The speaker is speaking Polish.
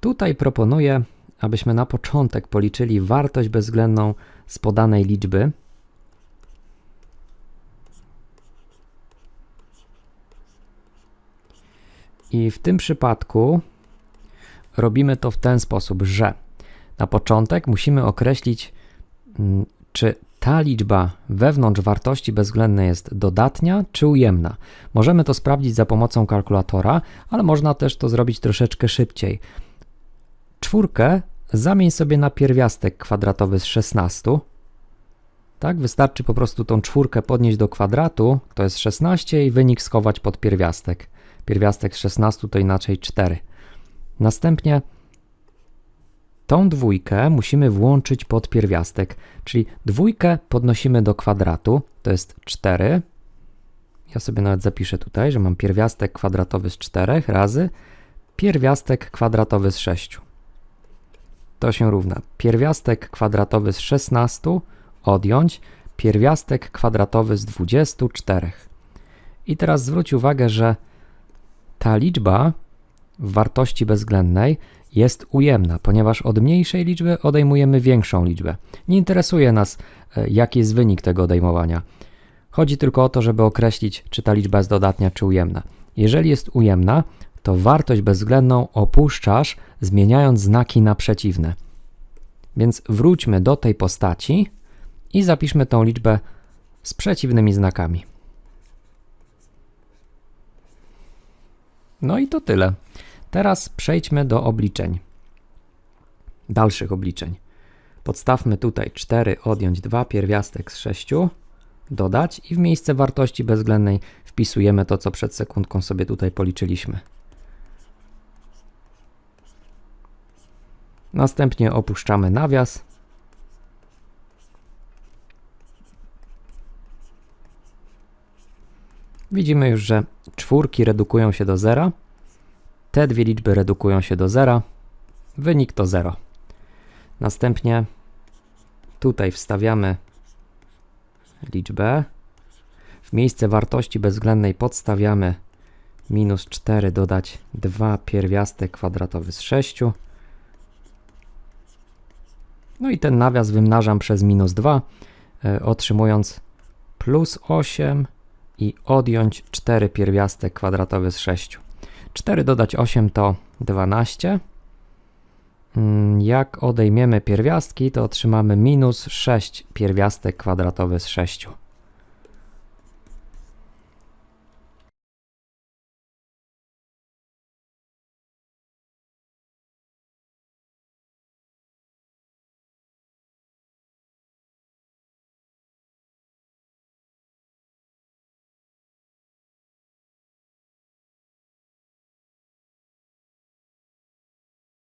Tutaj proponuję, abyśmy na początek policzyli wartość bezwzględną z podanej liczby. I w tym przypadku robimy to w ten sposób, że na początek musimy określić, mm, czy ta liczba wewnątrz wartości bezwzględnej jest dodatnia czy ujemna. Możemy to sprawdzić za pomocą kalkulatora, ale można też to zrobić troszeczkę szybciej. Czwórkę zamień sobie na pierwiastek kwadratowy z 16. Tak, wystarczy po prostu tą czwórkę podnieść do kwadratu, to jest 16 i wynik schować pod pierwiastek. Pierwiastek z 16 to inaczej 4. Następnie tą dwójkę musimy włączyć pod pierwiastek, czyli dwójkę podnosimy do kwadratu, to jest 4. Ja sobie nawet zapiszę tutaj, że mam pierwiastek kwadratowy z 4 razy pierwiastek kwadratowy z 6. To się równa pierwiastek kwadratowy z 16 odjąć pierwiastek kwadratowy z 24. I teraz zwróć uwagę, że ta liczba w wartości bezwzględnej jest ujemna, ponieważ od mniejszej liczby odejmujemy większą liczbę. Nie interesuje nas, e, jaki jest wynik tego odejmowania. Chodzi tylko o to, żeby określić, czy ta liczba jest dodatnia, czy ujemna. Jeżeli jest ujemna, to wartość bezwzględną opuszczasz, zmieniając znaki na przeciwne. Więc wróćmy do tej postaci i zapiszmy tą liczbę z przeciwnymi znakami. No i to tyle. Teraz przejdźmy do obliczeń. Dalszych obliczeń. Podstawmy tutaj 4 odjąć 2 pierwiastek z 6, dodać i w miejsce wartości bezwzględnej wpisujemy to, co przed sekundką sobie tutaj policzyliśmy. Następnie opuszczamy nawias. Widzimy już, że czwórki redukują się do zera. Te dwie liczby redukują się do zera. Wynik to 0. Następnie tutaj wstawiamy liczbę. W miejsce wartości bezwzględnej podstawiamy minus 4 dodać 2 pierwiastek kwadratowy z 6. No i ten nawias wymnażam przez minus 2, y, otrzymując plus 8 i odjąć 4 pierwiastek kwadratowy z 6. 4 dodać 8 to 12. Mm, Jak odejmiemy pierwiastki, to otrzymamy minus 6 pierwiastek kwadratowy z 6.